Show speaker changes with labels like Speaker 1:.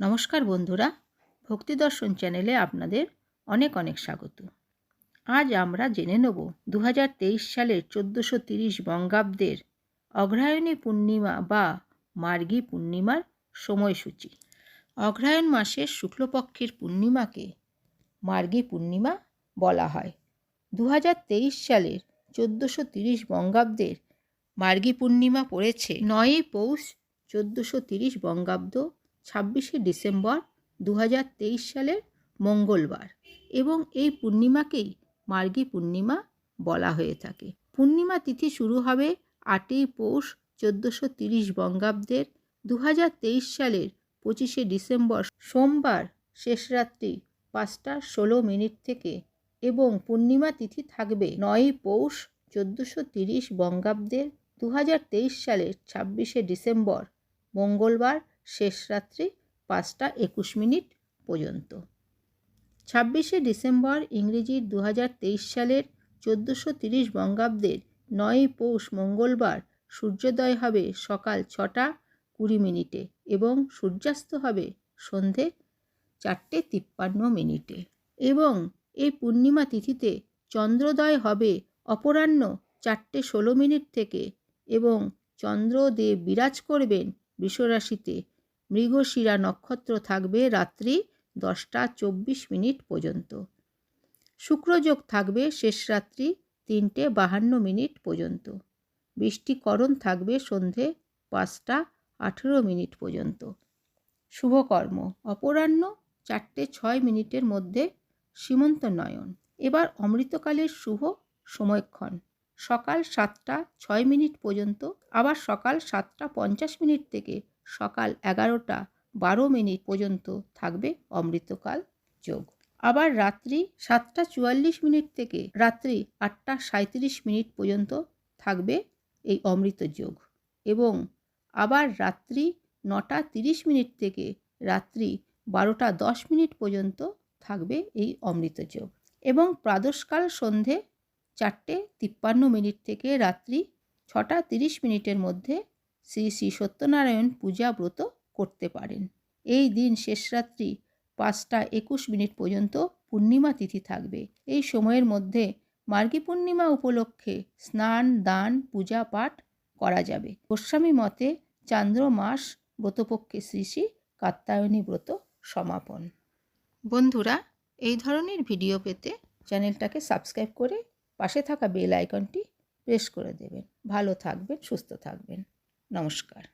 Speaker 1: নমস্কার বন্ধুরা, ভক্তি দর্শন চ্যানেলে আপনাদের অনেক অনেক স্বাগত। আজ আমরা জেনে নেব দু হাজার তেইশ সালের চোদ্দোশো তিরিশ বঙ্গাব্দের অগ্রহায়ণী পূর্ণিমা বা মার্গী পূর্ণিমার সময়সূচি। অগ্রহায়ণ মাসের শুক্লপক্ষের পূর্ণিমাকে মার্গী পূর্ণিমা বলা হয়। দু হাজার তেইশ সালের চোদ্দোশো তিরিশ বঙ্গাব্দের মার্গী পূর্ণিমা পড়েছে নয়ই পৌষ চোদ্দোশো তিরিশ বঙ্গাব্দ ছাব্বিশে ডিসেম্বর দু হাজার তেইশ সালের মঙ্গলবার এবং এই পূর্ণিমাকেই মার্গী পূর্ণিমা বলা হয়ে থাকে। পূর্ণিমা তিথি শুরু হবে আটই পৌষ চোদ্দোশো তিরিশ বঙ্গাব্দের দু হাজার তেইশ সালের পঁচিশে ডিসেম্বর সোমবার শেষ রাত্রি পাঁচটা ষোলো মিনিট থেকে এবং পূর্ণিমা তিথি থাকবে নয়ই পৌষ চোদ্দোশো তিরিশ বঙ্গাব্দের দু হাজার তেইশ সালের ছাব্বিশে ডিসেম্বর মঙ্গলবার শেষ রাত্রি পাঁচটা একুশ মিনিট পর্যন্ত। ছাব্বিশে ডিসেম্বর ইংরেজির দু হাজার তেইশ সালের চোদ্দোশো তিরিশ বঙ্গাব্দের নয়ই পৌষ মঙ্গলবার সূর্যোদয় হবে সকাল ছটা কুড়ি মিনিটে এবং সূর্যাস্ত হবে সন্ধে চারটে তিপ্পান্ন মিনিটে এবং এই পূর্ণিমা তিথিতে চন্দ্রোদয় হবে অপরাহ্ন চারটে ষোলো মিনিট থেকে এবং চন্দ্রদেব বিরাজ করবেন বৃষরাশিতে মৃগশিরা নক্ষত্র থাকবে রাত্রি দশটা চব্বিশ মিনিট পর্যন্ত। শুক্রযোগ থাকবে শেষ রাত্রি তিনটে বাহান্ন মিনিট পর্যন্ত। বৃষ্টিকরণ থাকবে সন্ধে পাঁচটা আঠেরো মিনিট পর্যন্ত। শুভকর্ম। অপরাহ্ন চারটে ছয় মিনিটের মধ্যে সীমন্ত নয়ন। এবার অমৃতকালের শুভ সময়ক্ষণ। সকাল সাতটা ছয় মিনিট পর্যন্ত, আবার সকাল সাতটা পঞ্চাশ মিনিট থেকে সকাল এগারোটা বারো মিনিট পর্যন্ত থাকবে অমৃতকাল যোগ। আবার রাত্রি সাতটা চুয়াল্লিশ মিনিট থেকে রাত্রি আটটা সাঁত্রিশ মিনিট পর্যন্ত থাকবে এই অমৃত যোগ। এবং আবার রাত্রি নটা তিরিশ মিনিট থেকে রাত্রি বারোটা দশ মিনিট পর্যন্ত থাকবে এই অমৃত যোগ। এবং প্রাদশকাল সন্ধে চারটে তিপ্পান্ন মিনিট থেকে রাত্রি ছটা তিরিশ মিনিটের মধ্যে শ্রী শ্রী সত্যনারায়ণ পূজা ব্রত করতে পারেন। এই দিন শেষ রাত্রি পাঁচটা একুশ মিনিট পর্যন্ত পূর্ণিমা তিথি থাকবে। এই সময়ের মধ্যে মার্গী পূর্ণিমা উপলক্ষে স্নান, দান, পূজা পাঠ করা যাবে। গোস্বামী মতে চান্দ্র মাস ব্রতপক্ষে শ্রী শ্রী কাত্তায়নী ব্রত সমাপন। বন্ধুরা, এই ধরনের ভিডিও পেতে চ্যানেলটাকে সাবস্ক্রাইব করে পাশে থাকা বেল আইকনটি প্রেস করে দেবেন। ভালো থাকবেন, সুস্থ থাকবেন। নমস্কার।